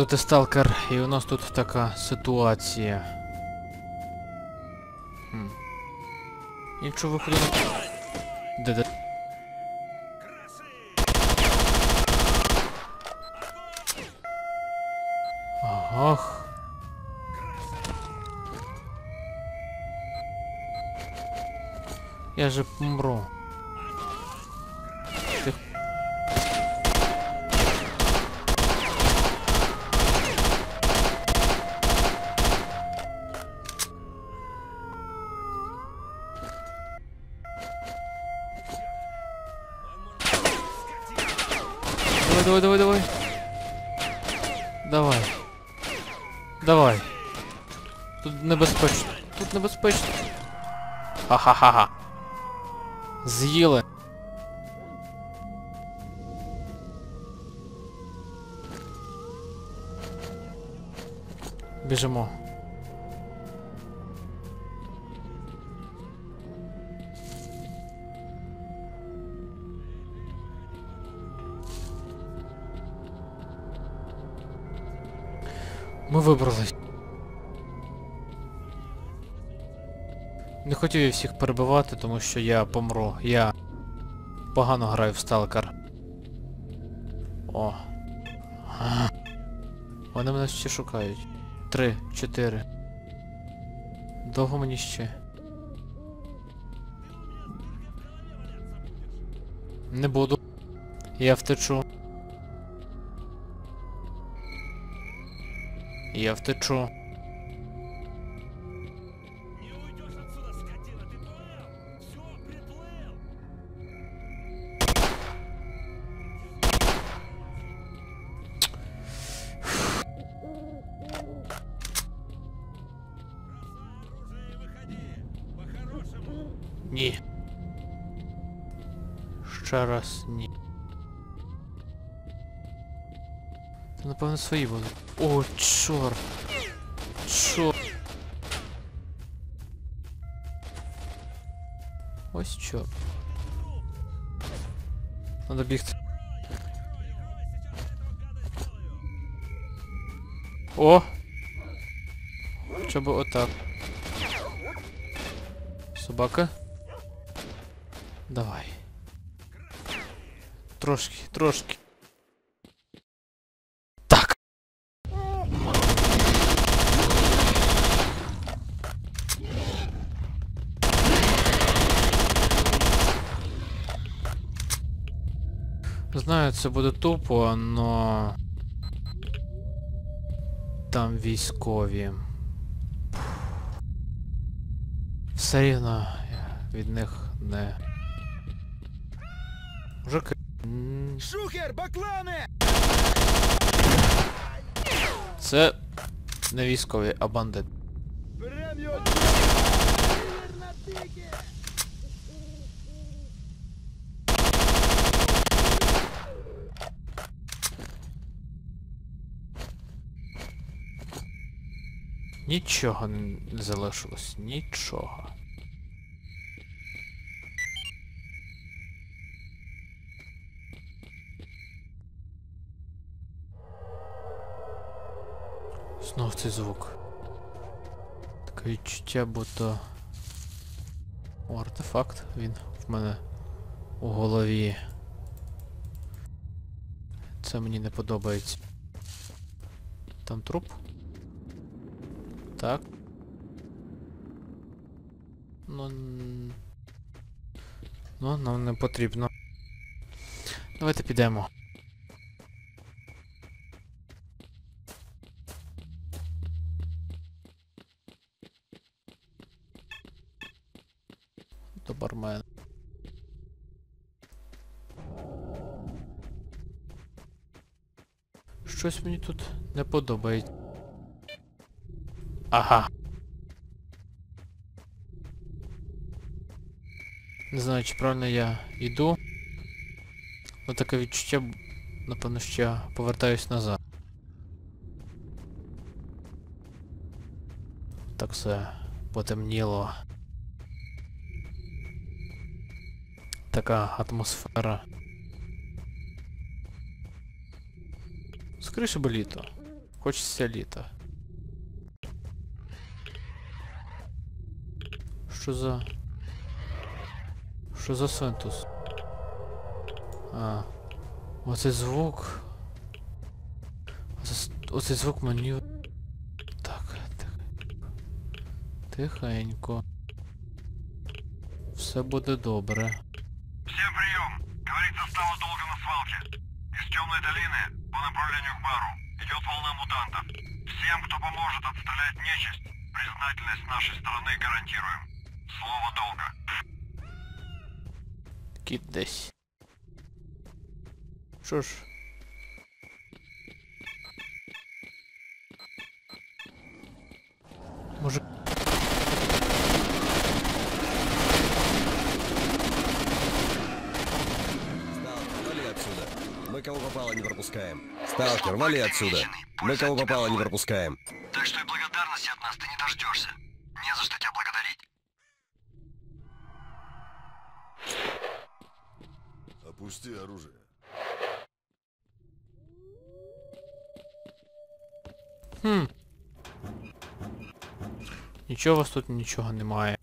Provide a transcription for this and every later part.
Усім привіт, ми продовжуємо проходити сталкер, і у нас тут така ситуація. Хм. Іншого виходу не... Де де? Ах. Я же помру. Давай, давай, давай, давай. Давай. Тут небезпечно. Тут небезпечно. Ха-ха-ха-ха. З'їли. Біжимо. Вибрались. Не хотів я всіх перебивати, тому що я помру. Я погано граю в сталкер. О. Вони мене ще шукають. Три, чотири. Довго мені ще. Не буду. Я втечу. Выходи. По-хорошему. Ні. Ще раз ні. Це напевно свої будуть. О, чорт. Чорт. Ось чорт. Надо бігти. О! Хоча б отак. Собака. Давай. Трошки, трошки. Це буде тупо, но... Там військові. Все рівно від них не. М, Шухер, бакланы! Це не військові, а бандит. Прям его... Нічого не залишилось. Нічого. Знов цей звук. Таке відчуття, будто... О, артефакт, він в мене у голові. Це мені не подобається. Там труп? Так. Ну... Ну, нам не потрібно. Давайте підемо. До бармена. Щось мені тут не подобається. Ага. Не знаю, чи правильно я йду. Но таке відчуття, б- напевно, що я повертаюсь назад. Так все потемніло. Така атмосфера. Скоріше би літо. Хочеться літа. Що за... Що за свинтус? А. Оцей звук. С- оцей звук мені... Так, тихенько. Тихенько. Все буде добре. Всем прием! Говорит состава долго на свалке. Из темной долины по направлению к бару идет волна мутантов. Всем, кто поможет отстрелять нечисть, признательность нашей стороны гарантируем. Слово долга. Кіт десь. Що ж. Отсюда. Мы кого попало не пропускаем. Сталкер, вали отсюда. Мы кого попало не пропускаем. Так что и благодарности от нас ты не дождешься. Не за что тебя благодарить. Опусти оружие. Хм. Нічого у вас тут нічого немає.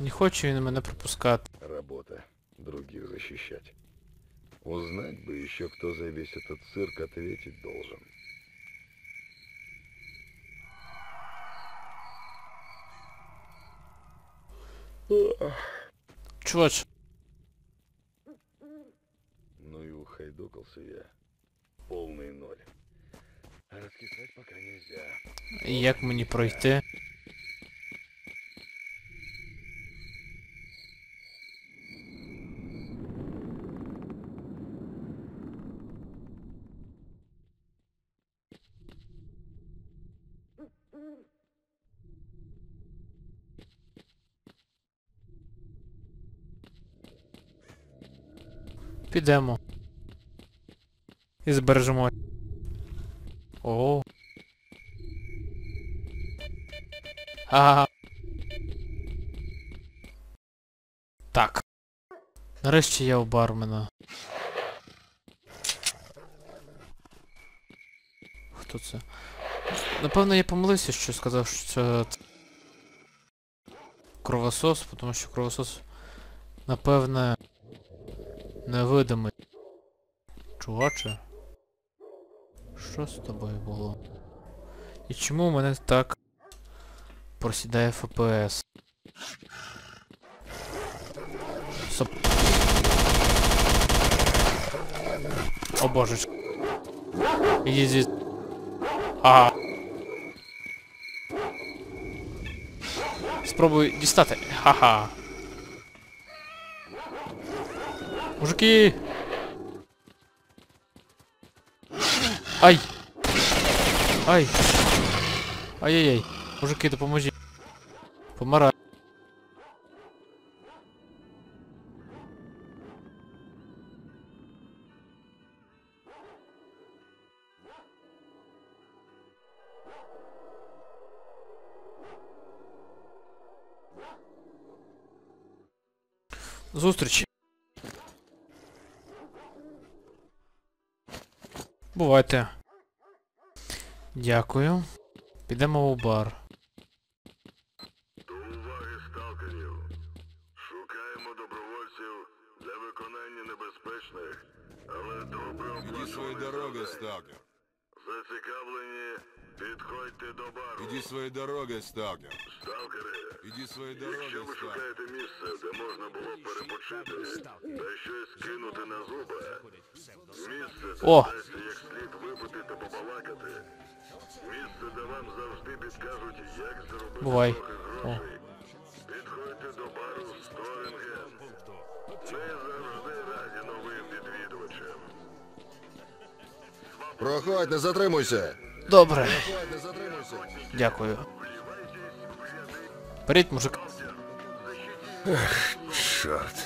Не хоче він мене пропускати. Работа. Других защищать. Узнать бы еще, кто за весь этот цирк ответить должен. Чувач, Ну и ухайдокался я. Полный ноль. А раскисать пока нельзя. як мені пройти? Підемо. І збережемо. О. Ага. Так. Нарешті я у бармена. Хто це? Напевно, я помилився, що сказав, що це кровосос, тому що кровосос, напевне, невидимий. Чуваче? Що з тобою було? І чому у мене так просідає ФПС? Соп... О божечко. Ідіть звід... А. Спробую дістати. Ха-ха. Мужики! Ай! Ай! Ай-яй-яй. Мужики, допоможіть. Помираю. Зустрічі. Бувайте. Дякую. Підемо у бар. До уваги сталкерів. Шукаємо добровольців для виконання небезпечних, але своей оплачуваних дорогой, сталкер. Зацікавлені, підходьте до бару. Иди своей дорогой, сталкер. Сталкери, Иди своей якщо ви сталкер. шукаєте місце, де можна було перепочити та щось кинути на зуби, місце це О! Бувай. грошей. Підходьте до бару Сторінген. Ми завжди раді новим відвідувачам. Проходь, не затримуйся. Добре. Проходь, не затримуйся. Дякую. Беріть, мужик. Чорт.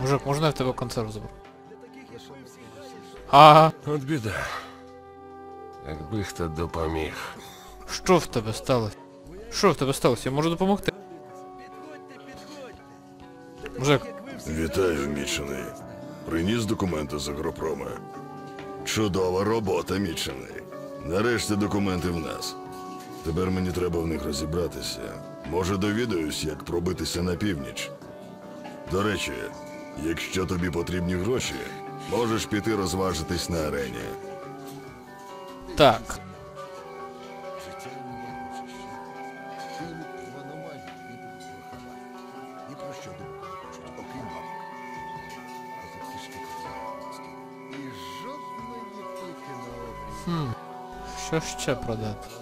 Мужик, можна я в тебе консерв заберу? Ага. От біда. Якби хто допоміг. Що в тебе сталося? Що в тебе сталося? Я можу допомогти? Мужик, Вітаю, мічений. Приніс документи з агропрома. Чудова робота, Мічений. Нарешті документи в нас. Тепер мені треба в них розібратися. Може, довідаюсь, як пробитися на північ. До речі, якщо тобі потрібні гроші, можеш піти розважитись на арені. Так. Бабок. Оце кішки козацькі.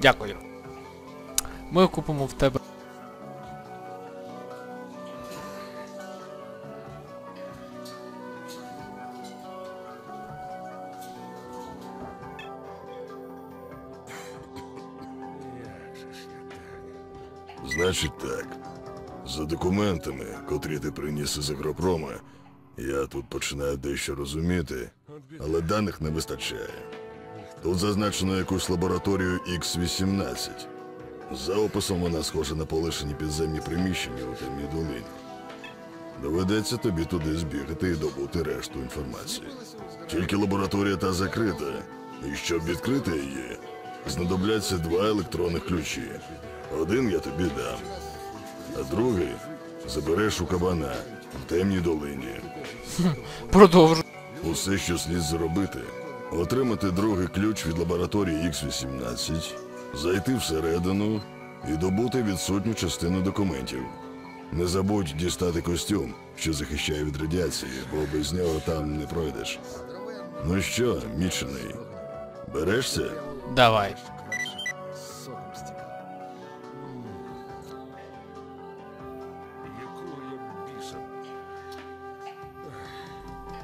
Дякую. Ми купимо в тебе. Документами, котрі ти приніс із агропрома, я тут починаю дещо розуміти, але даних не вистачає. Тут зазначено якусь лабораторію X-18. За описом вона схожа на полишені підземні приміщення у темній долині. Доведеться тобі туди збігати і добути решту інформації. Тільки лабораторія та закрита, і щоб відкрити її, знадобляться два електронних ключі. Один я тобі дам, а другий забереш у кабана в темній долині. Продовжу. Усе, що слід зробити, отримати другий ключ від лабораторії X-18, зайти всередину і добути відсутню частину документів. Не забудь дістати костюм, що захищає від радіації, бо без нього там не пройдеш. Ну що, мічений, берешся? Давай.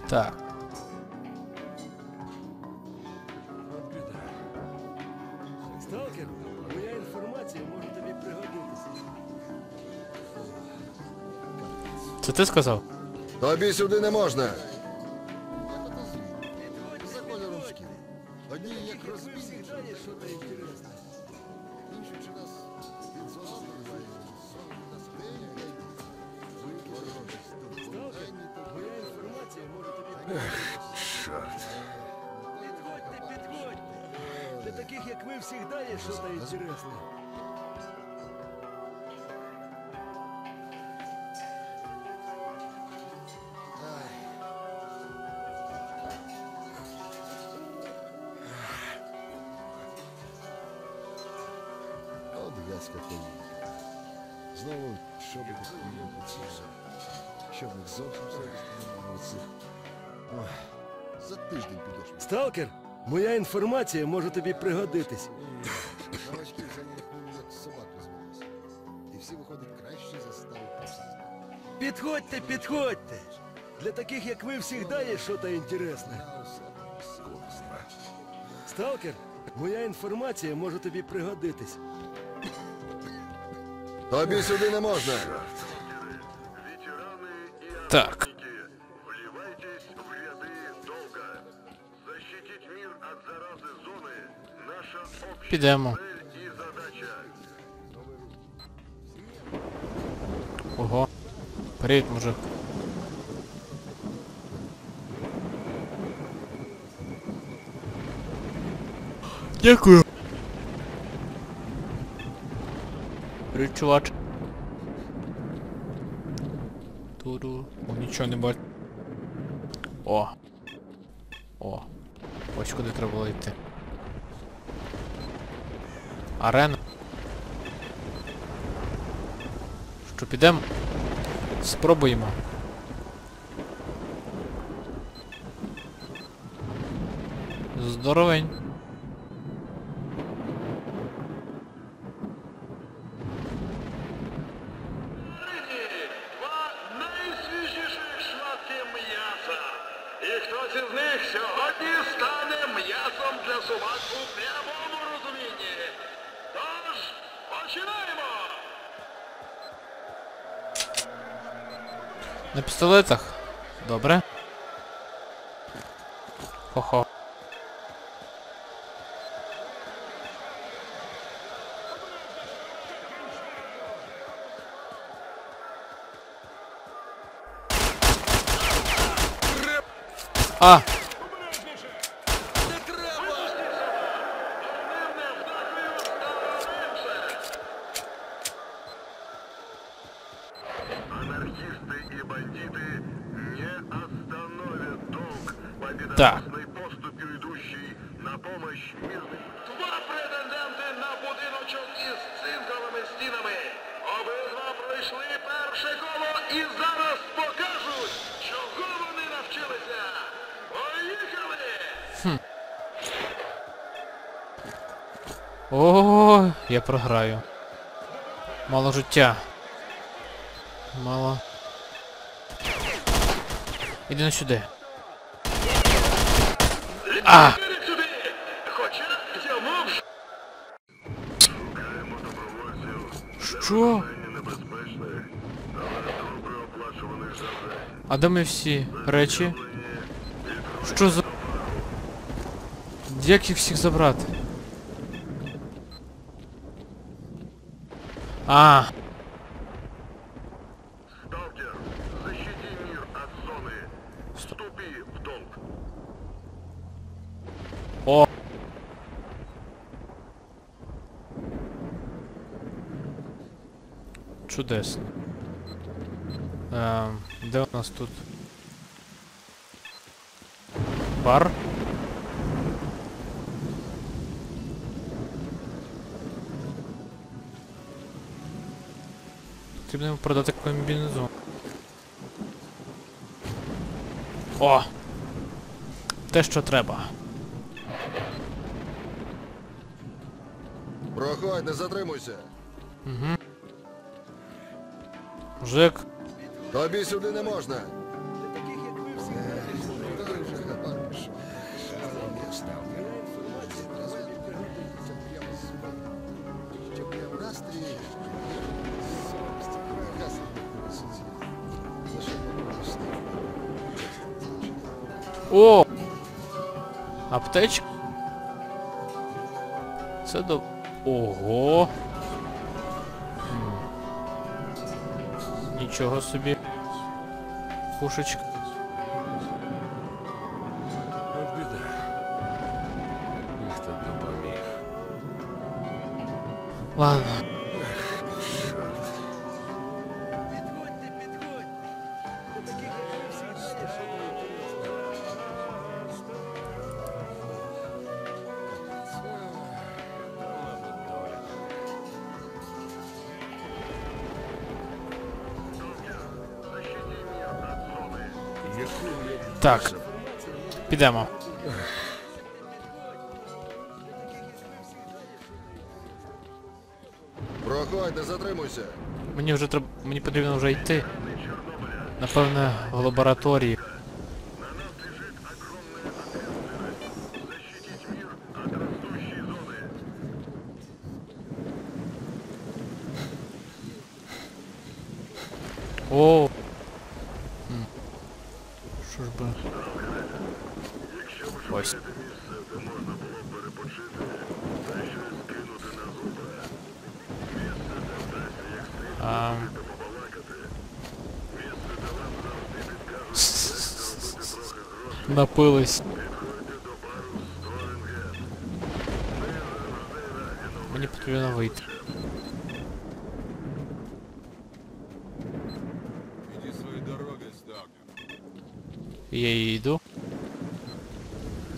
Так. Сталкер, моя інформація може тобі пригодитися. Це ти сказав? Тобі сюди не можна. Поїздка. Знову, щоб хуйню ці. Щоб їх зовсім оцих. Ой, За тиждень підеш. Сталкер, моя інформація може тобі пригодитись. Новачки за них ну, як собак розвелися. І всі виходить краще за старий посад. Підходьте, підходьте. Для таких, як ви, завжди є що то інтересне. Сталкер, моя інформація може тобі пригодитись. Тобі сюди не можна. Ветераны и Так. охотники, вливайтесь в ряды долга. Защитить мир от заразы зоны – наша общая Підемо. цель и задача. Ого. Привіт, мужик. Дякую. Чувач. Туру. О, нічого не бачу. О. О. Ось куди треба було йти. Арена. Що підемо? Спробуємо. Здоровень. Два найсвіжіших шматки м'яса. І хтось із них сьогодні стане м'ясом для собак у прямому розумінні. Тож, починаємо! На пістолетах? Добре. Хо-хо. А! Я програю. Мало життя. Мало. Іди на сюди. А! Що? А де ми всі речі? Що за... Як їх всіх забрати? А, Сталкер, защити мир от зоны. Вступи в долг. о. Чудесно. Ем, де у нас тут? Бар? Потрібно йому продати комбінезон. О! Те, що треба. Проходь, не затримуйся. Мужик, Тобі сюди не можна. О! Аптечка. Це до... Ого! М. Нічого собі. Пушечка. От біда. Хто б допоміг? Ладно. Так. Підемо. Проходь, не затримуйся. Мені вже треба. Мені потрібно вже йти. Напевне, в лабораторії. О! М. Що ж би. Ось. А... Напились. Мені потрібно вийти. Иди своей дорогой, сталкер. Я і йду.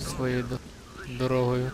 Своєю до- дорогою.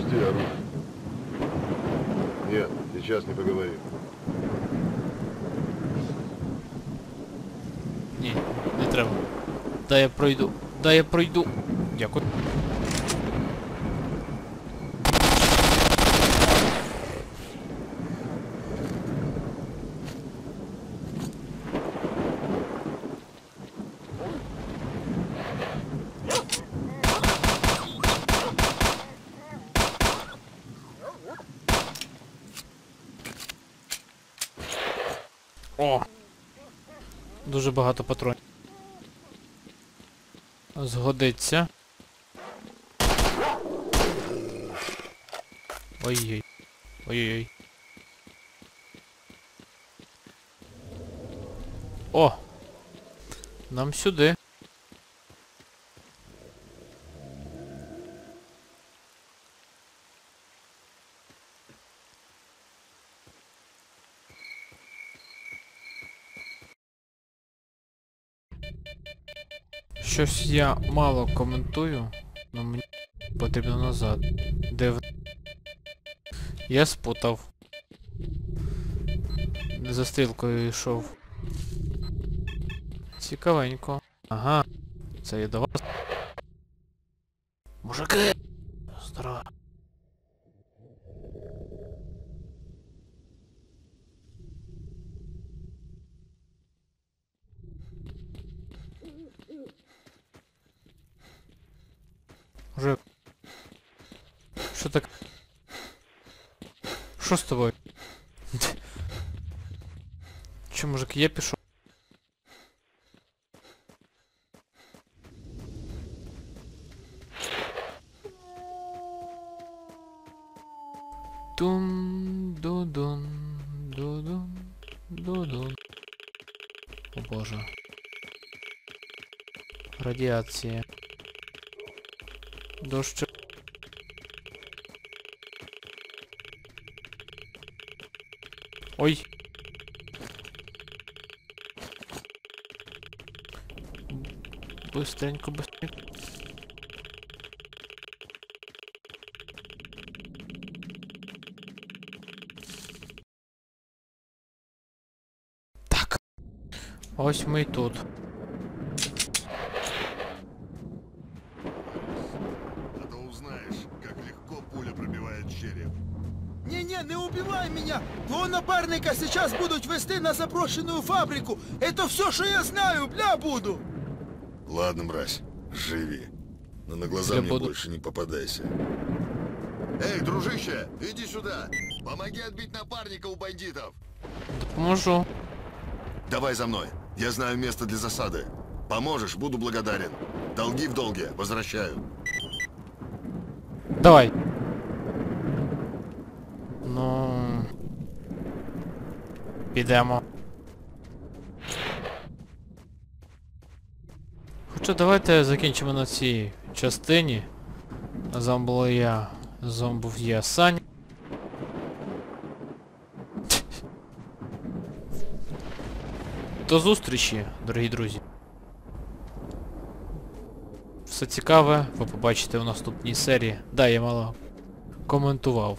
Подожди, Ару. Нет, сейчас не поговорим. Не, не треба. Да я пройду. Да я пройду. Дякую. Багато патронів. Згодиться. Ой-ой. Ой-ой-ой. О! Нам сюди. Щось я мало коментую, але мені потрібно назад. Де в... Я спутав. За стрілкою йшов. Цікавенько. Ага. Це я до вас. Що так? Що з тобою? Че, мужик, я пишу? Тун ду дун ду дун ду дун О боже. Радіація. Дощ. Ой. Быстренько, быстренько. Ось ми і тут. Меня! Твого напарника сейчас будут вести на заброшенную фабрику! Это все, что я знаю, бля, буду! Ладно, мразь, живи. Но на глаза Я мне буду- больше не попадайся. Эй, дружище, иди сюда. Помоги отбить напарника у бандитов. Допоможу. Давай за мной. Я знаю место для засады. Поможешь, буду благодарен. Долги в долге, возвращаю. Давай. Ну. Підемо. Хоча давайте закінчимо на цій частині. З вами я. З був я Саня. До зустрічі, дорогі друзі. Все цікаве ви побачите у наступній серії. Да, я мало коментував.